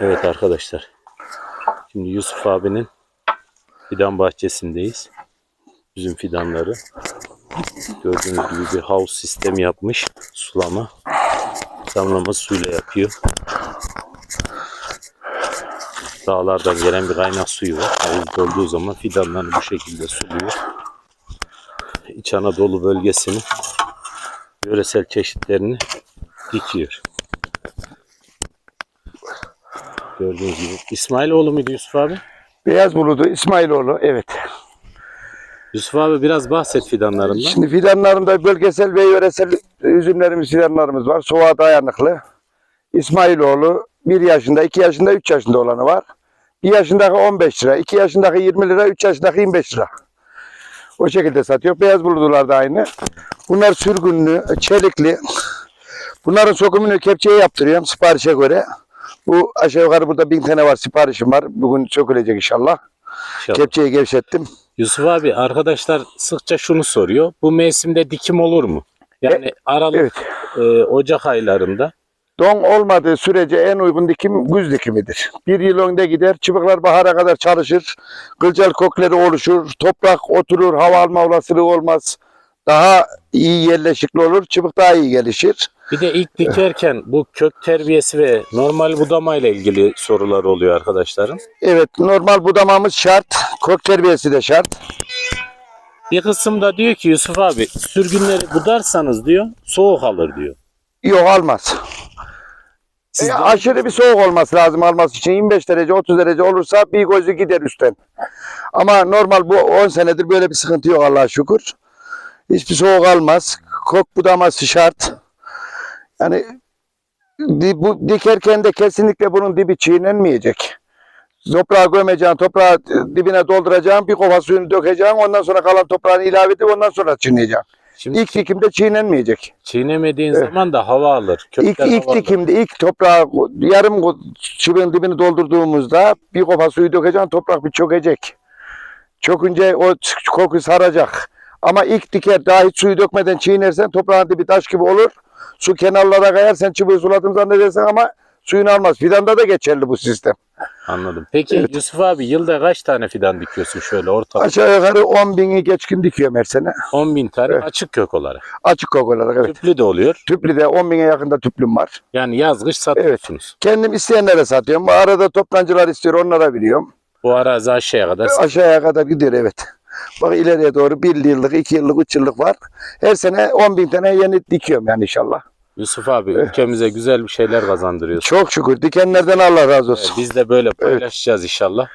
Evet arkadaşlar. Şimdi Yusuf abinin fidan bahçesindeyiz. Üzüm fidanları. Gördüğünüz gibi bir havuz sistemi yapmış. Sulama. Damlama suyla yapıyor. Dağlardan gelen bir kaynak suyu var. Havuz dolduğu zaman fidanlarını bu şekilde suluyor. İç Anadolu bölgesinin yöresel çeşitlerini dikiyor. Gördüğünüz gibi. İsmailoğlu muydu Yusuf abi? Beyaz buludu İsmailoğlu evet. Yusuf abi biraz bahset fidanlarından. Şimdi fidanlarında bölgesel ve yöresel üzümlerimiz fidanlarımız var. Soğuğa dayanıklı. İsmailoğlu 1 yaşında, 2 yaşında, 3 yaşında olanı var. 1 yaşındaki 15 lira, 2 yaşındaki 20 lira, 3 yaşındaki 25 lira. O şekilde satıyor. Beyaz buludular da aynı. Bunlar sürgünlü, çelikli. Bunların sokumunu kepçeye yaptırıyorum siparişe göre. Bu aşağı yukarı burada bin tane var siparişim var. Bugün sökülecek inşallah. İnşallah. Kepçeyi gevşettim. Yusuf abi arkadaşlar sıkça şunu soruyor. Bu mevsimde dikim olur mu? Yani Aralık, Evet. e, Ocak aylarında. Don olmadığı sürece en uygun dikim güz dikimidir. Bir yıl önde gider, çıbıklar bahara kadar çalışır, kılcal kökleri oluşur, toprak oturur, hava alma olasılığı olmaz. Daha iyi yerleşikli olur, çıbık daha iyi gelişir. Bir de ilk dikerken bu kök terbiyesi ve normal budama ile ilgili sorular oluyor arkadaşların. Evet, normal budamamız şart, kök terbiyesi de şart. Bir kısım da diyor ki Yusuf abi sürgünleri budarsanız diyor soğuk alır diyor. Yok almaz. E, aşırı bir soğuk olması lazım alması için. 25 derece, 30 derece olursa bir gözü gider üstten. Ama normal bu 10 senedir böyle bir sıkıntı yok Allah'a şükür. Hiçbir soğuk almaz. Kok budaması şart. Yani bu dikerken de kesinlikle bunun dibi çiğnenmeyecek. Toprağı gömeceksin, toprağı dibine dolduracaksın, bir kova suyunu dökeceksin, ondan sonra kalan toprağını ilave edip ondan sonra çiğneyeceksin. Şimdi İlk dikimde çiğnenmeyecek. çiğnemediğin Evet. zaman da hava alır. İlk, Kökler ilk hava alır. dikimde ilk toprağı yarım çubuğun dibini doldurduğumuzda bir kopa suyu dökeceksin toprak bir çökecek. Çökünce o koku saracak. Ama ilk diker daha hiç suyu dökmeden çiğnersen toprağın dibi taş gibi olur. Su kenarlara kayar sen çubuğu suladın zannedersin ama suyunu almaz. Fidanda da geçerli bu sistem. Anladım. Peki Evet. Yusuf abi yılda kaç tane fidan dikiyorsun şöyle ortalama? Aşağı yukarı 10 bini geçkin dikiyorum her sene. 10 bin tane Evet. açık kök olarak. Açık kok olarak evet. Tüplü de oluyor. Tüplüde 10 bine yakında tüplüm var. Yani yaz kış satıyorsunuz. Kendim isteyenlere satıyorum. Arada toplancılar istiyor onlara biliyorum. Bu arazi aşağıya kadar. Aşağıya kadar gidiyor evet. Bak ileriye doğru bir yıllık, iki yıllık, üç yıllık var. Her sene 10 bin tane yeni dikiyorum yani inşallah. Yusuf abi ülkemize güzel bir şeyler kazandırıyorsun. Çok şükür dikenlerden Allah razı Ee, olsun. Biz de böyle paylaşacağız inşallah.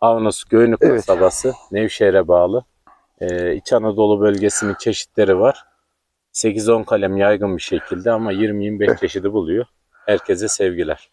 Avnos Göynük Evet. kasabası Nevşehir'e bağlı. Ee, İç Anadolu bölgesinin çeşitleri var. 8-10 kalem yaygın bir şekilde ama 20-25 çeşidi buluyor. Herkese sevgiler.